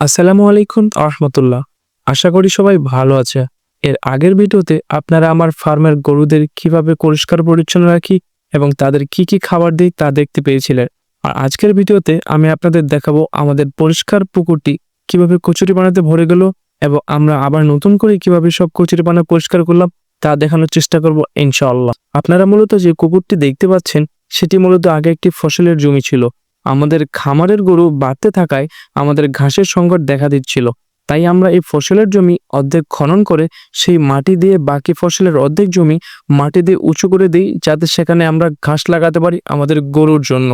আসসালামু আলাইকুম আহমতুল্লাহ। আশা করি সবাই ভালো আছে। এর আগের ভিডিওতে আপনারা আমার ফার্মের গরুদের কীভাবে পরিষ্কার পরিচ্ছন্ন রাখি এবং তাদের কি কি খাবার দিই তা দেখতে পেয়েছিলেন। আর আজকের ভিডিওতে আমি আপনাদের দেখাবো আমাদের পরিষ্কার পুকুরটি কীভাবে কচুরি বানাতে ভরে গেল এবং আমরা আবার নতুন করে কীভাবে সব কচুরি বানা পরিষ্কার করলাম তা দেখানোর চেষ্টা করব ইনশাআল্লাহ। আপনারা মূলত যে কুকুরটি দেখতে পাচ্ছেন, সেটি মূলত আগে একটি ফসলের জমি ছিল। আমাদের খামারের গরু বাড়তে থাকায় আমাদের ঘাসের সংকট দেখা দিচ্ছিল। তাই আমরা এই ফসলের জমি অর্ধেক খনন করে সেই মাটি দিয়ে বাকি ফসলের অর্ধেক জমি মাটি দিয়ে উঁচু করে দিই যাতে সেখানে আমরা ঘাস লাগাতে পারি আমাদের গরুর জন্য।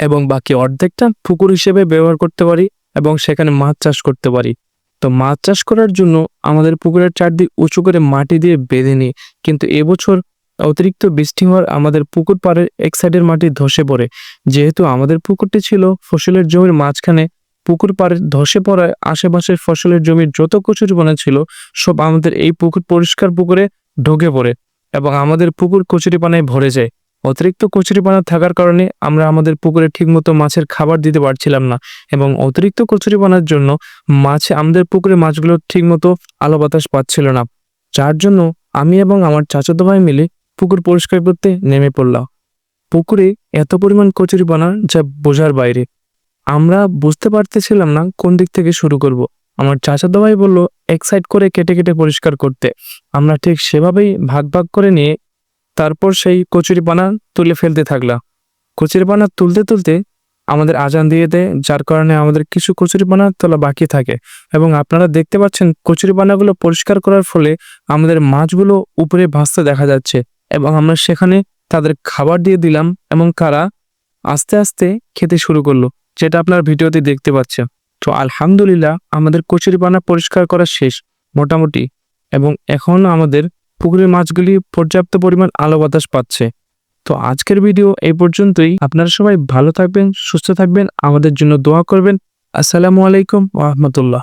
এবং বাকি অর্ধেকটা পুকুর হিসেবে ব্যবহার করতে পারি এবং সেখানে মাছ চাষ করতে পারি। তো মাছ চাষ করার জন্য আমাদের পুকুরের চারদিক উঁচু করে মাটি দিয়ে বেঁধে নিই। কিন্তু এবছর অতিরিক্ত বৃষ্টি হওয়ার আমাদের পুকুর পাড়ের এক সাইডের মাটি ধসে পড়ে। যেহেতু আমাদের পুকুরটি ছিল ফসলের জমির মাঝখানে, পুকুর পাড়ে ধসে পড়ায় আশেপাশের ফসলের জমির যত কচুরিপানা ছিল, সব আমাদের এই পুকুর পরিষ্কার পুকুরে ঢুকে পড়ে এবং আমাদের পুকুর কচুরিপানায় ভরে যায়। অতিরিক্ত কচুরিপানা থাকার কারণে আমরা আমাদের পুকুরে ঠিকমতো মাছের খাবার দিতে পারছিলাম না এবং অতিরিক্ত কচুরিপানার জন্য মাছ, আমাদের পুকুরে মাছগুলো ঠিকমতো আলো বাতাস পাচ্ছিল না। যার জন্য আমি এবং আমার চাচাতো ভাই মিলে পুকুর পরিষ্কার করতে নেমে পড়লাম পুকুরে এত পরিমাণ কচুরিপানা যা বোঝার বাইরে। আমরা বুঝতে পারতেছিলাম না কোন দিক থেকে শুরু করব। আমার চাচাতো ভাই বলল, এক সাইড করে কেটে কেটে পরিষ্কার করতে। আমরা ঠিক সেভাবেই ভাগ ভাগ করে নিয়ে তারপর সেই কচুরিপানা তুলে ফেলতে থাকলাম। কচুরিপানা তুলতে তুলতে আমাদের আজান দিয়ে দেয়, যার কারণে আমাদের কিছু কচুরিপানা তোলা বাকি থাকে। এবং আপনারা দেখতে পাচ্ছেন কচুরিপানাগুলো পরিষ্কার করার ফলে আমাদের মাছগুলো উপরে ভাসতে দেখা যাচ্ছে। এবং আমরা সেখানে তাদের খাবার দিয়ে দিলাম এবং কারা আস্তে আস্তে খেতে শুরু করল, যেটা আপনার ভিডিওতে দেখতে পাচ্ছেন। তো আলহামদুলিল্লাহ আমাদের কচুরিপানা পরিষ্কার করা শেষ মোটামুটি এবং এখন আমাদের পুকুরের মাছগুলি পর্যাপ্ত পরিমাণ আলো বাতাস পাচ্ছে। তো আজকের ভিডিও এই পর্যন্তই। আপনারা সবাই ভালো থাকবেন, সুস্থ থাকবেন, আমাদের জন্য দোয়া করবেন। আসসালামু আলাইকুম রহমতুল্লাহ।